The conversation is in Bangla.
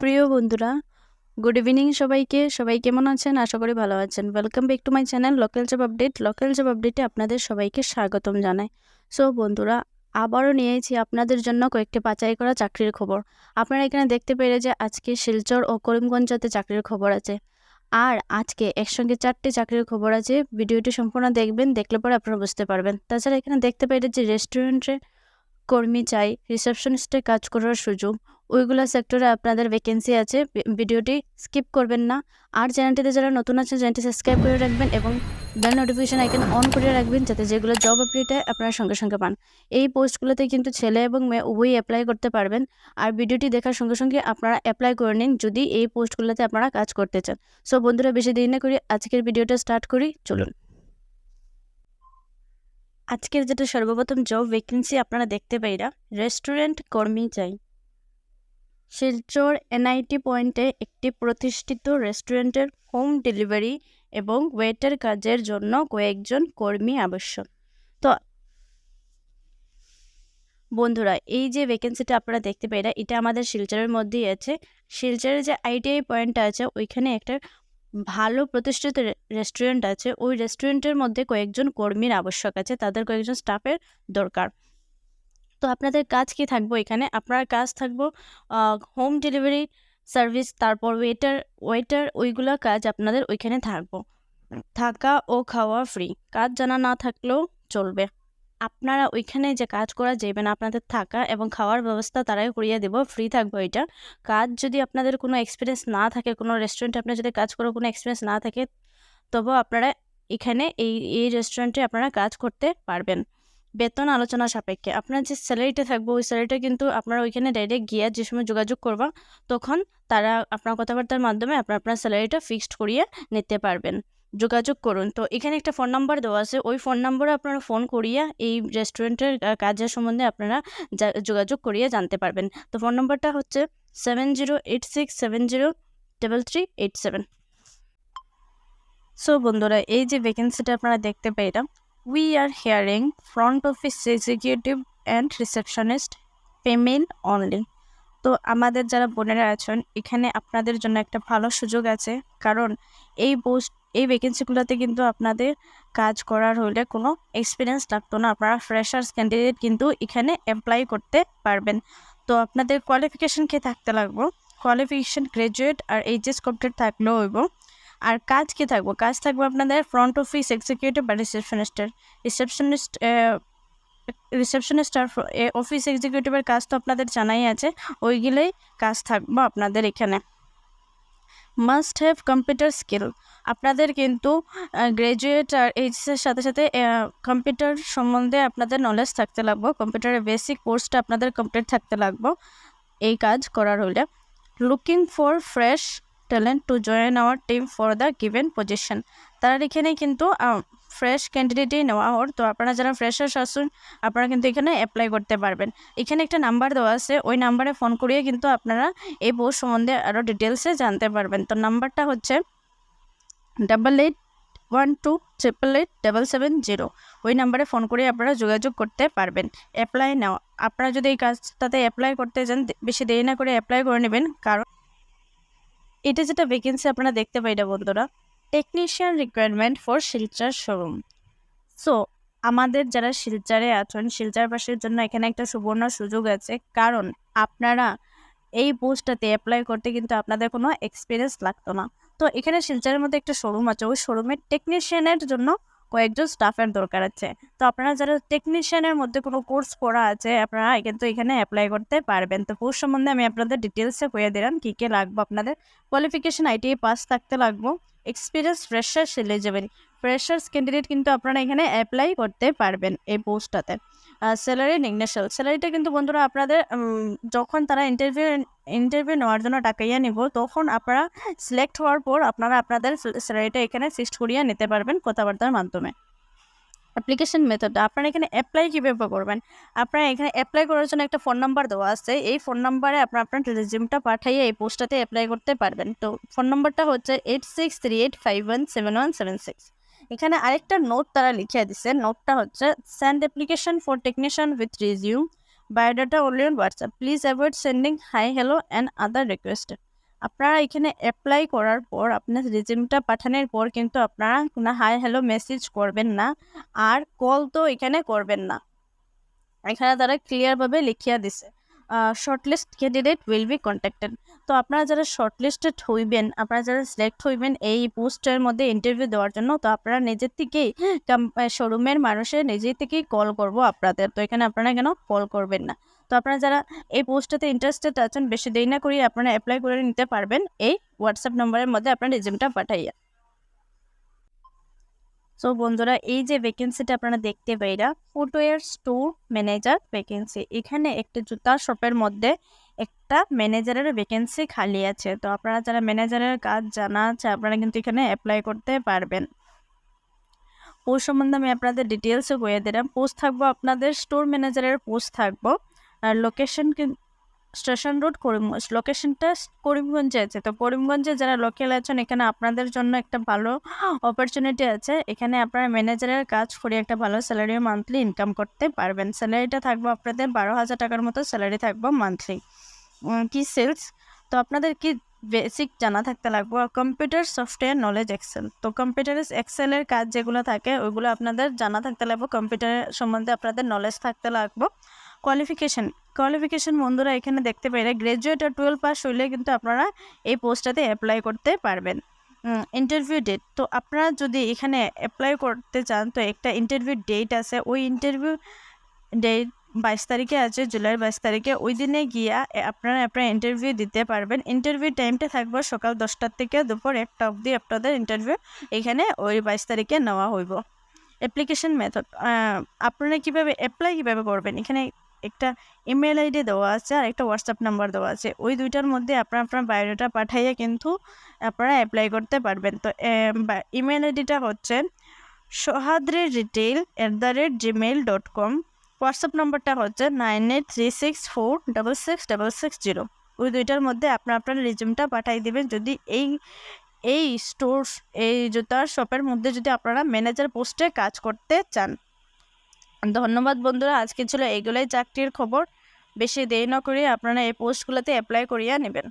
প্রিয় বন্ধুরা গুড ইভিনিং সবাইকে। সবাই কেমন আছেন? আশা করি ভালো আছেন। Welcome back to my channel local job update local job আপডেটে আপনাদের সবাইকে স্বাগতম জানাই। সো বন্ধুরা, আবারও নিয়েছি আপনাদের জন্য কয়েকটি বাছাই করা চাকরির খবর। আপনারা এখানে দেখতে পেরে যে আজকে শিলচর ও করিমগঞ্জতে চাকরির খবর আছে। আর আজকে একসঙ্গে চারটি চাকরির খবর আছে। ভিডিওটি সম্পূর্ণ দেখবেন, দেখলে পরে আপনারা বুঝতে পারবেন। তাছাড়া এখানে দেখতে পেরে যে রেস্টুরেন্টে কর্মী চাই রিসেপশনিস্টে কাজ করার সুযোগ, ওইগুলো সেক্টরে আপনাদের ভ্যাকেন্সি আছে ভিডিওটি স্কিপ করবেন না। আর চ্যানেলটিতে যারা নতুন আছে চ্যানেলটি সাবস্ক্রাইব করে রাখবেন এবং বেল নোটিফিকেশন আইকন অন করে রাখবেন, যাতে যেগুলো জব আপডেটে আপনারা সঙ্গে সঙ্গে পান। এই পোস্টগুলোতে কিন্তু ছেলে এবং মেয়ে উভয়ই অ্যাপ্লাই করতে পারবেন। আর ভিডিওটি দেখার সঙ্গে সঙ্গে আপনারা অ্যাপ্লাই করে নিন, যদি এই পোস্টগুলোতে আপনারা কাজ করতে চান। সো বন্ধুরা, বেশি দেরি না করি আজকের ভিডিওটা স্টার্ট করি, চলুন। আজকের যেটা সর্বপ্রথম জব ভ্যাকেন্সি আপনারা দেখতে পাইরা রেস্টুরেন্ট কর্মী চাই। শিলচর এনআইটি পয়েন্টে একটি প্রতিষ্ঠিত রেস্টুরেন্টের হোম ডেলিভারি এবং ওয়েটার কাজের জন্য কয়েকজন কর্মী আবশ্যক। তো বন্ধুরা, এই যে ভ্যাকেন্সিটা আপনারা দেখতে পাইরা এটা আমাদের শিলচরের মধ্যেই আছে। শিলচরের যে আইটিআই পয়েন্টটা আছে, ওইখানে একটা ভালো প্রতিষ্ঠিত রেস্টুরেন্ট আছে, ওই রেস্টুরেন্টের মধ্যে কয়েকজন কর্মীর আবশ্যক আছে, তাদের কয়েকজন স্টাফের দরকার। তো আপনাদের কাজ কি থাকব এখানে? আপনার কাজ থাকব হোম ডেলিভারি সার্ভিস তারপর ওয়েটার ওয়েটার ওইগুলো কাজ আপনাদের ওইখানে থাকব। থাকা ও খাওয়া ফ্রি কাজ জানা না থাকলেও চলবে। আপনারা ওইখানে যে কাজ করা যাবেন আপনাদের থাকা এবং খাওয়ার ব্যবস্থা তারাই করিয়ে দেব ফ্রি থাকবে এটা। কাজ যদি আপনাদের কোনো এক্সপিরিয়েন্স না থাকে, কোনো রেস্টুরেন্টে আপনার যদি কাজ করার কোনো এক্সপিরিয়েন্স না থাকে, তবুও আপনারা এখানে এই এই রেস্টুরেন্টে আপনারা কাজ করতে পারবেন। বেতন আলোচনা সাপেক্ষে, আপনার যে স্যালারিটা থাকবে, ওই স্যালারিটা কিন্তু আপনারা ওইখানে ডাইরেক্ট গিয়ে যে সময় যোগাযোগ করবা, তখন তারা আপনার কথাবার্তার মাধ্যমে আপনার আপনার স্যালারিটা ফিক্সড করিয়ে নিতে পারবেন। যোগাযোগ করুন। তো এখানে একটা ফোন নাম্বার দেওয়া আছে। ওই ফোন নাম্বারে আপনারা ফোন করিয়া এই রেস্টুরেন্টের কাজের সম্বন্ধে আপনারা যোগাযোগ করিয়া জানতে পারবেন। তো ফোন নাম্বারটা হচ্ছে seven zero eight six seven zero double three eight seven so বন্ধুরা, এই যে ভ্যাকেন্সিটা আপনারা দেখতে পেলাম we are hiring front office executive and receptionist female only তো আমাদের যারা বোনেরা আছেন, এখানে আপনাদের জন্য একটা ভালো সুযোগ আছে। কারণ এই পোস্ট, এই ভ্যাকেন্সিগুলোতে কিন্তু আপনাদের কাজ করার হলে কোনো এক্সপিরিয়েন্স লাগতো না। আপনারা ফ্রেশার্স ক্যান্ডিডেট কিন্তু এখানে অ্যাপ্লাই করতে পারবেন। তো আপনাদের কোয়ালিফিকেশন কে থাকতে লাগবো? কোয়ালিফিকেশন গ্রাজুয়েট আর এইচএস কমপ্লিট থাকলেও হইব। আর কাজ কি থাকব? কাজ থাকবে আপনাদের ফ্রন্ট অফিস এক্সিকিউটিভ বা রিসেপশনিস্টের রিসেপশনিস্ট রিসেপশনিস্ট আর অফিস এক্সিকিউটিভের কাজ তো আপনাদের জানাই আছে। ওইগুলোই কাজ থাকব আপনাদের এখানে। মাস্ট হ্যাভ কম্পিউটার স্কিল আপনাদের কিন্তু গ্র্যাজুয়েট আর এইচএসের সাথে সাথে কম্পিউটার সম্বন্ধে আপনাদের নলেজ থাকতে লাগবো। কম্পিউটারের বেসিক কোর্সটা আপনাদের কমপ্লিট থাকতে লাগবো। এই কাজ করার হলে looking for fresh talent to join our team for the given position তারা এখানে কিন্তু ফ্রেশ ক্যান্ডিডেটই নেওয়া হর তো আপনারা যারা ফ্রেশার্স আসুন আপনারা কিন্তু এখানে অ্যাপ্লাই করতে পারবেন। এখানে একটা নাম্বার দেওয়া আছে, ওই নাম্বারে ফোন করিয়ে কিন্তু আপনারা এই পোস্ট সম্বন্ধে আরও ডিটেলসে জানতে পারবেন। তো নাম্বারটা হচ্ছে double eight one two triple eight double seven zero ওই নাম্বারে ফোন করে আপনারা যোগাযোগ করতে পারবেন। অ্যাপ্লাই নেওয়া আপনারা যদি এই কাজটাতে অ্যাপ্লাই করতে দে- বেশি দেরি না করে অ্যাপ্লাই করে নেবেন। কারণ এটা যেটা ভ্যাকেন্সি আপনারা দেখতে পাই না বন্ধুরা। Technician requirement for Silchar showroom so আমাদের যারা শিলচারে আছেন শিলচার পাশের জন্য এখানে একটা সুবর্ণ সুযোগ আছে। কারণ, আপনারা এই পোস্টটাতে অ্যাপ্লাই করতে কিন্তু আপনাদের কোনো এক্সপিরিয়েন্স লাগতো না। তো এখানে শিলচরের মধ্যে একটা শোরুম আছে। ওই শোরুমের টেকনিশিয়ানের জন্য কয়েকজন স্টাফের দরকার আছে। তো আপনারা যারা টেকনিশিয়ানের মধ্যে কোনো কোর্স করা আছে, আপনারা কিন্তু এখানে অ্যাপ্লাই করতে পারবেন। তো পোস্ট সম্বন্ধে আমি আপনাদের ডিটেলসে কয়ে দিলাম, কী কী লাগবে আপনাদের। কোয়ালিফিকেশন আইটিআই পাস থাকতে লাগবো। Experience freshers eligible freshers candidate কিন্তু আপনারা এখানে অ্যাপ্লাই করতে পারবেন এই পোস্টটাতে। স্যালারি নিগনেশাল স্যালারিটা কিন্তু বন্ধুরা আপনাদের যখন তারা ইন্টারভিউ ইন্টারভিউ নেওয়ার জন্য টাকাইয়া নিব, তখন আপনারা সিলেক্ট হওয়ার পর আপনারা আপনাদের স্যালারিটা এখানে ফিক্সড করিয়ে নিতে পারবেন কথাবার্তার মাধ্যমে। অ্যাপ্লিকেশন মেথডটা আপনারা এখানে অ্যাপ্লাই কীভাবে করবেন? আপনারা এখানে অ্যাপ্লাই করার জন্য একটা ফোন নাম্বার দেওয়া আছে। এই ফোন নাম্বারে আপনার আপনার রেজিউমটা পাঠাইয়ে এই পোস্টটাতে অ্যাপ্লাই করতে পারবেন। তো ফোন নাম্বারটা হচ্ছে eight six three eight five one seven one seven six এখানে আরেকটা নোট তারা লিখে দিছে। নোটটা হচ্ছে send application for technician with resume biodata only on WhatsApp. Please avoid sending hi, hello and other requests. আপনারা এখানে অ্যাপ্লাই করার পর আপনার রেজিউমটা পাঠানোর পর কিন্তু আপনারা কোনো হাই হ্যালো মেসেজ করবেন না আর কল তো এখানে করবেন না। এখানে তারা ক্লিয়ারভাবে লিখিয়া দিছে shortlist candidate will be contacted তো আপনারা যারা শর্টলিস্টেড হইবেন আপনারা যারা সিলেক্ট হইবেন এই পোস্টের মধ্যে ইন্টারভিউ দেওয়ার জন্য, তো আপনারা নিজের থেকেই শোরুমের মানুষের নিজের থেকেই কল করব আপনাদের। তো এখানে আপনারা কেন কল করবেন না? তো আপনারা যারা এই পোস্টটাতে ইন্টারেস্টেড আছেন, বেশি দেরি না করিয়ে আপনারা অ্যাপ্লাই করে নিতে পারবেন। এই হোয়াটসঅ্যাপ নম্বরের মধ্যে আপনার রেজিউমটা পাঠাইয়া। সো বন্ধুরা, এই যে ভ্যাকেন্সিটা আপনারা দেখতে পাইরা ফুটওয়্যার স্টোর ম্যানেজার ভ্যাকেন্সি এখানে একটা জুতা শপের মধ্যে একটা ম্যানেজারের ভ্যাকেন্সি খালি আছে। তো আপনারা যারা ম্যানেজারের কাজ জানা আছে, আপনারা কিন্তু এখানে অ্যাপ্লাই করতে পারবেন। পোস্ট সম্বন্ধে আমি আপনাদের ডিটেলসও বয়ে দিলাম। পোস্ট থাকব আপনাদের স্টোর ম্যানেজারের পোস্ট থাকব। আর লোকেশন স্টেশন রোড করিমগঞ্জ লোকেশনটা করিমগঞ্জে আছে। তো করিমগঞ্জে যারা লোকাল আছেন, এখানে আপনাদের জন্য একটা ভালো অপরচুনিটি আছে। এখানে আপনারা ম্যানেজারের কাজ করে একটা ভালো স্যালারি মান্থলি ইনকাম করতে পারবেন। স্যালারিটা থাকব আপনাদের বারো হাজার টাকার মতো স্যালারি থাকব মান্থলি কি সেলস তো আপনাদের কি বেসিক জানা থাকতে লাগবো? কম্পিউটার সফটওয়্যার নলেজ এক্সেল তো কম্পিউটার এক্সেলের কাজ যেগুলো থাকে, ওইগুলো আপনাদের জানা থাকতে লাগবো। কম্পিউটারের সম্বন্ধে আপনাদের নলেজ থাকতে লাগবো। কোয়ালিফিকেশান কোয়ালিফিকেশান বন্ধুরা এখানে দেখতে পাইলে গ্র্যাজুয়েট আর টুয়েলভ পাস হইলে কিন্তু আপনারা এই পোস্টটাতে অ্যাপ্লাই করতে পারবেন। ইন্টারভিউ ডেট তো আপনারা যদি এখানে অ্যাপ্লাই করতে চান, তো একটা ইন্টারভিউ ডেট আছে। ওই ইন্টারভিউ ডেট বাইশ তারিখে আছে জুলাইয়ের বাইশ তারিখে। ওই দিনে গিয়া আপনারা আপনার ইন্টারভিউ দিতে পারবেন। ইন্টারভিউ টাইমটা থাকবে সকাল দশটার থেকে দুপুর একটা অবধি আপনাদের ইন্টারভিউ এখানে ওই বাইশ তারিখে নেওয়া হইব। অ্যাপ্লিকেশন মেথড আপনারা কীভাবে অ্যাপ্লাই কীভাবে করবেন? এখানে একটা ইমেল আইডি দেওয়া আছে আর একটা হোয়াটসঅ্যাপ নাম্বার দেওয়া আছে। ওই দুইটার মধ্যে আপনার আপনার বায়োডাটা পাঠাইয়ে কিন্তু আপনারা অ্যাপ্লাই করতে পারবেন। তো ইমেল আইডিটা হচ্ছে Sohadri retail at the rate Gmail dot com WhatsApp নম্বরটা হচ্ছে nine eight three six four double six double six zero ওই দুইটার মধ্যে আপনার আপনার রিজিউমটা পাঠিয়ে দেবেন। যদি এই এই স্টোর এই জুতার শপের মধ্যে যদি আপনারা ম্যানেজার পোস্টে কাজ করতে চান। ধন্যবাদ বন্ধুরা, আজকে ছিল এগুলোই চাকরির খবর। বেশি দেরি না করে আপনারা এই পোস্টগুলোতে অ্যাপ্লাই করিয়া নেবেন।